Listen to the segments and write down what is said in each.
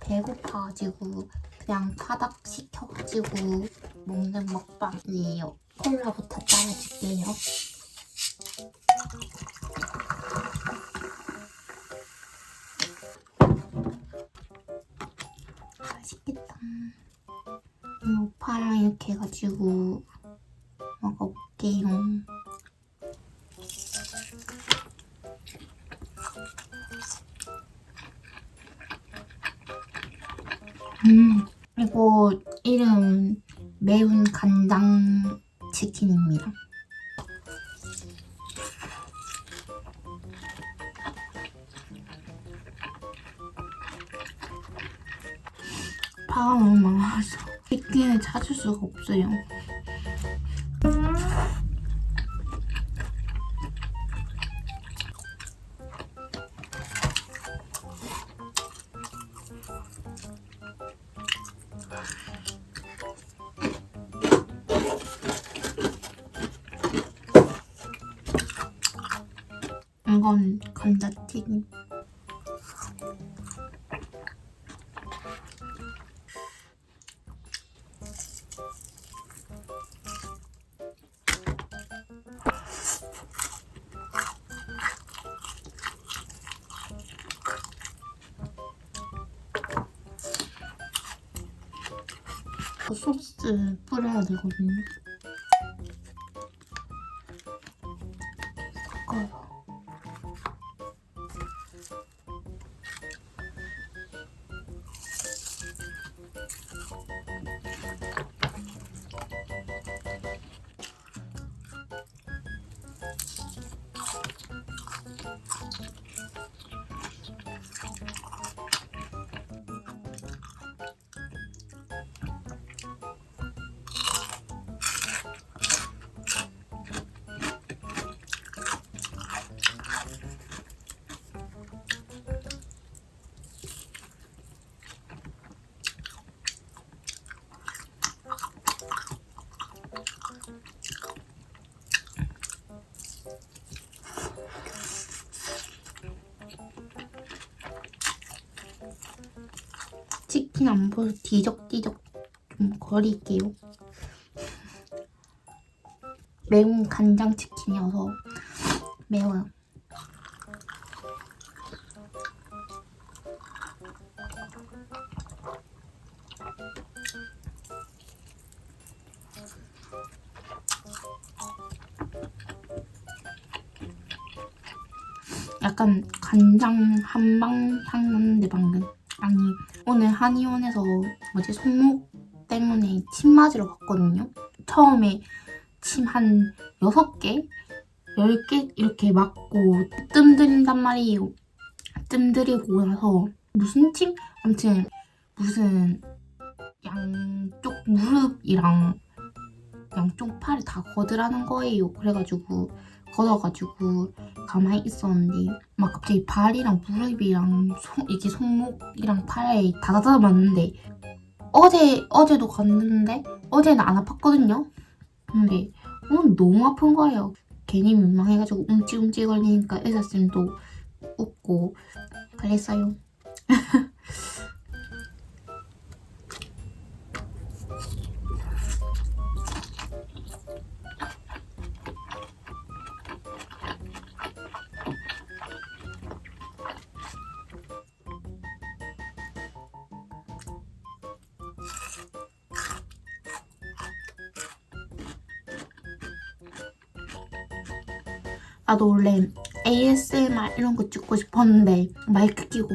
배고파가지고 그냥 타닥 시켜가지고 먹는 먹방이에요. 콜라부터 따라줄게요. 맛있겠다. 이 오빠랑 이렇게 해가지고 먹어볼게요. 음, 그리고 이름 매운 간장 치킨입니다. 파가 너무 많아서 치킨을 찾을 수가 없어요. 이건 감자튀김. 그 소스 뿌려야 되거든요. 치킨 안 보여 뒤적뒤적 좀 거릴게요. 매운 간장 치킨이어서 매워요. 약간 간장 한방 향 나는데 방금 아니 오늘 한의원에서 뭐지 손목 때문에 침 맞으러 갔거든요. 처음에 침 한 6개, 10개 이렇게 맞고 뜸 들인단 말이에요. 뜸 들이고 나서 무슨 침? 아무튼 무슨 양쪽 무릎이랑 양쪽 팔을 다 거드라는 거예요. 그래가지고 걷어가지고 가만히 있었는데 막 갑자기 발이랑 무릎이랑 손, 이게 손목이랑 팔에 다다다 맞는데 어제 어제도 갔는데 어제는 안 아팠거든요. 근데 오늘 너무 아픈 거예요. 괜히 민망해가지고 움찔움찔 걸리니까 의사 쌤도 웃고 그랬어요. 나도 원래 ASMR 이런 거 찍고 싶었는데 마이크 끼고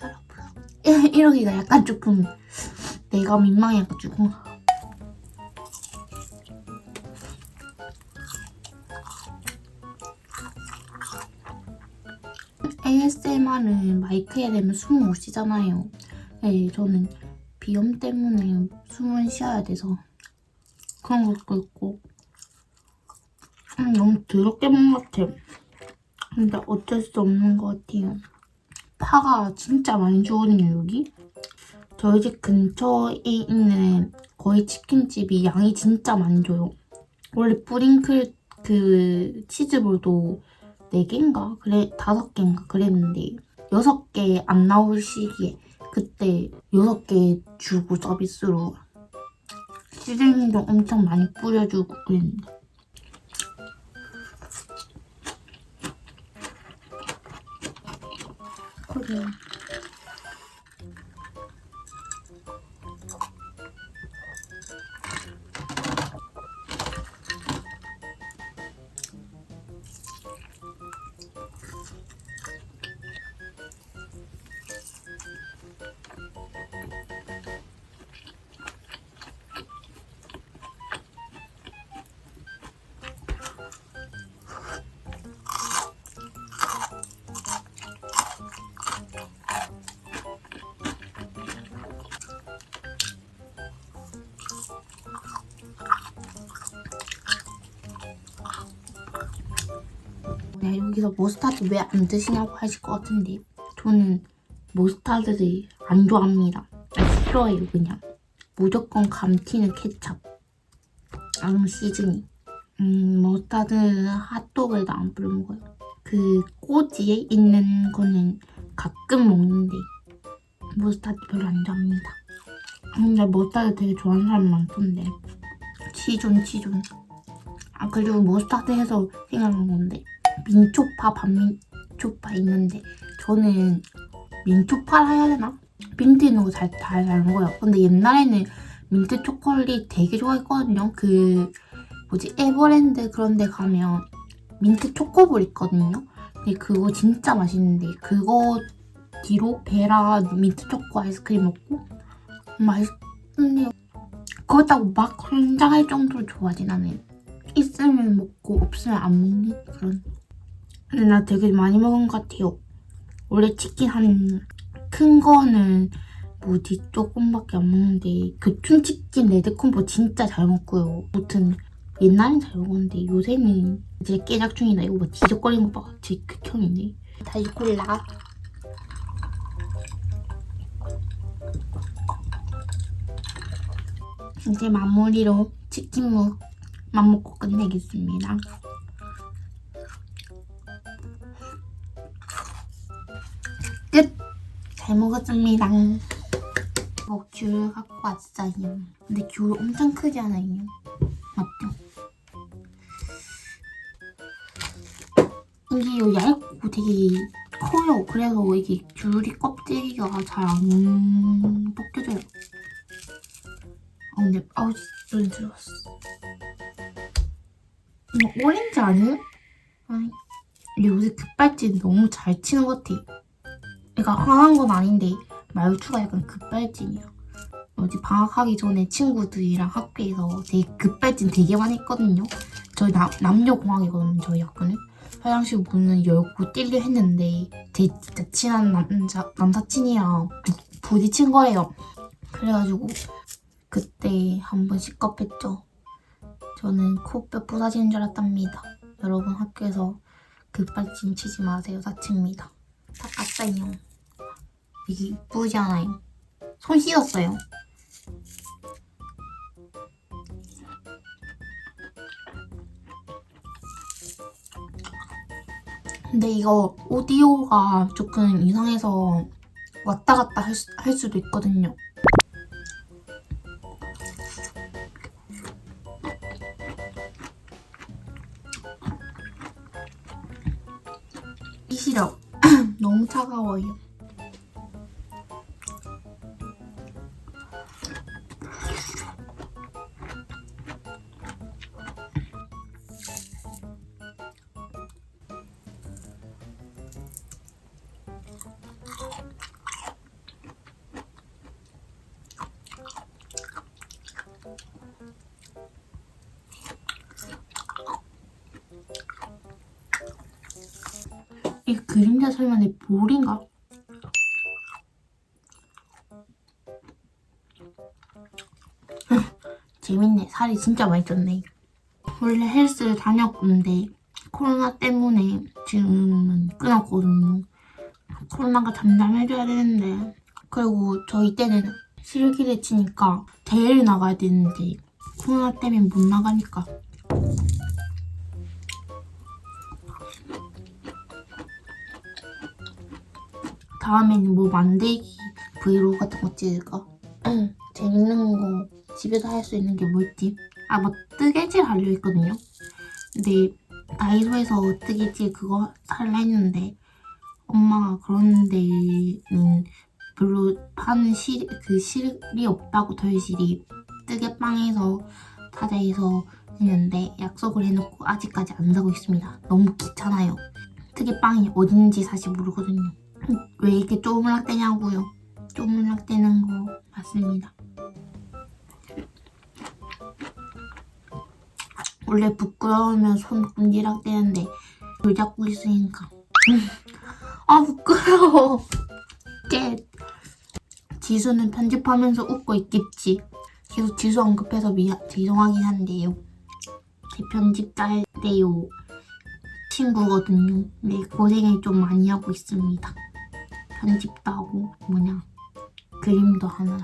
여러분. 이러기가 약간 조금 내가 민망해가지고. ASMR은 마이크에 대면 숨을 못 쉬잖아요. 네, 저는 비염 때문에 숨을 쉬어야 돼서 그런 것도 있고 음, 너무 더럽게 먹은 것 같아. 근데 어쩔 수 없는 것 같아요. 파가 진짜 많이 주거든요, 여기. 저희 집 근처에 있는 거의 치킨집이 양이 진짜 많이 줘요. 원래 뿌링클 그 치즈볼도 4개인가? 그래, 5개인가? 그랬는데 6개 안 나올 시기에 그때 6개 주고 서비스로 시즈닝도 엄청 많이 뿌려주고 그랬는데 그 래 네, 여기서 머스타드 왜 안 드시냐고 하실 것 같은데 저는 머스타드를 안 좋아합니다. 아, 싫어해요 그냥. 무조건 감튀는 케찹. 아니면 시즈닝. 음, 머스타드 핫도그에도 안 뿌려 먹어요. 그 꼬지에 있는 거는 가끔 먹는데 머스타드 별로 안 좋아합니다. 근데 머스타드 되게 좋아하는 사람 많던데. 치존 치존. 아 그리고 머스타드 해서 생각난 건데 민초파 반민초파 있는데 저는 민초파를 해야 되나? 있는 거잘 잘 사는 거예요. 근데 옛날에는 민트 초콜릿 되게 좋아했거든요. 그 뭐지 에버랜드 그런 데 가면 민트 초코볼 있거든요. 근데 그거 진짜 맛있는데 그거 뒤로 베라 민트 초코 아이스크림 먹고 맛있는데요. 그렇다고 막 혼자 할 정도로 좋아하진 않아요. 있으면 먹고 없으면 안 먹는 그런. 근데 나 되게 많이 먹은 것 같아요. 원래 치킨 한 큰 거는 뭐지 조금밖에 안 먹는데 교촌 치킨 레드콤보 진짜 잘 먹고요. 아무튼 옛날엔 잘 먹었는데 요새는 이제 깨작 중이다. 이거 뭐 지적거리는 거 봐. 제 극혐이네. 다시 골라. 이제 마무리로 치킨무 만 먹고 끝내겠습니다. 잘 먹었습니다. 어, 귤 갖고 왔어요. 근데 귤 엄청 크지 않아요? 맞죠? 이게 요 얇고 되게 커요. 그래서 이게 귤이 껍데기가 잘 안 벗겨져요. 아 근데 아우 눈 들었어. 이거 오렌지 아니에요? 아니. 근데 요새 급발진 너무 잘 치는 것 같아. 그러니까 화난 건 아닌데 말투가 약간 급발진이야. 어제 방학하기 전에 친구들이랑 학교에서 되게 급발진 되게 많이 했거든요. 저희 남, 남녀공학이거든요, 저희 학교는. 화장실 문을 열고 뛸려 했는데 제 진짜 친한 남자, 남사친이랑 부, 부딪힌 거예요. 그래가지고 그때 한 번 시겁했죠. 저는 코뼈 부서지는 줄 알았답니다. 여러분 학교에서 급발진 치지 마세요. 다칩니다. 다 깠어요. 이쁘지 않아요? 손 씻었어요. 근데 이거 오디오가 조금 이상해서 왔다 갔다 할, 수, 할 수도 있거든요. 이 시럽 너무 차가워요. 이 그림자 설마 내 볼인가? 재밌네. 살이 진짜 많이 쪘네. 원래 헬스를 다녔는데 코로나 때문에 지금은 끊었거든요. 코로나가 잠잠해져야 되는데 그리고 저희 때는 실기를 치니까 대회를 나가야 되는데 코로나 때문에 못 나가니까 다음에는 뭐 만들기 브이로그 같은 거 찍을까? 응, 재밌는 거 집에서 할 수 있는 게뭐 있지? 아, 뭐 뜨개질 하려 했거든요. 근데 다이소에서 뜨개질 그거 살라 했는데 엄마가 그런 데는 별로 파는 실, 그 실이 없다고 덜실이 뜨개빵에서 사자에서 했는데 약속을 해놓고 아직까지 안 사고 있습니다. 너무 귀찮아요. 뜨개빵이 어딘지 사실 모르거든요. 왜 이렇게 쪼물락대냐고요. 쪼물락대는 거 맞습니다. 원래 부끄러우면 손 끈지락대는데 돌 잡고 있으니까. 아 부끄러워. 깨 지수는 편집하면서 웃고 있겠지. 계속 지수 언급해서 미안 죄송하긴 한데요. 제 편집 딸데요. 친구거든요. 근데 고생을 좀 많이 하고 있습니다 편집도 하고 뭐냐 그림도 하나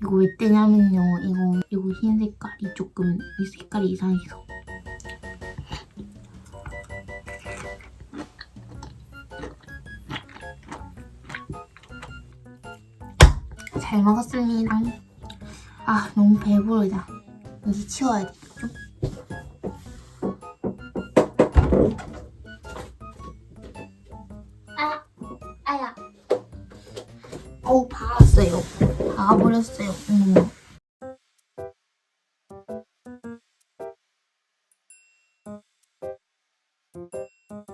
이거 왜 뜨냐면요 이거 이거 흰 색깔이 조금 이 색깔이 이상해서 잘 먹었습니다. 아 너무 배부르다. 이제 치워야 되겠죠?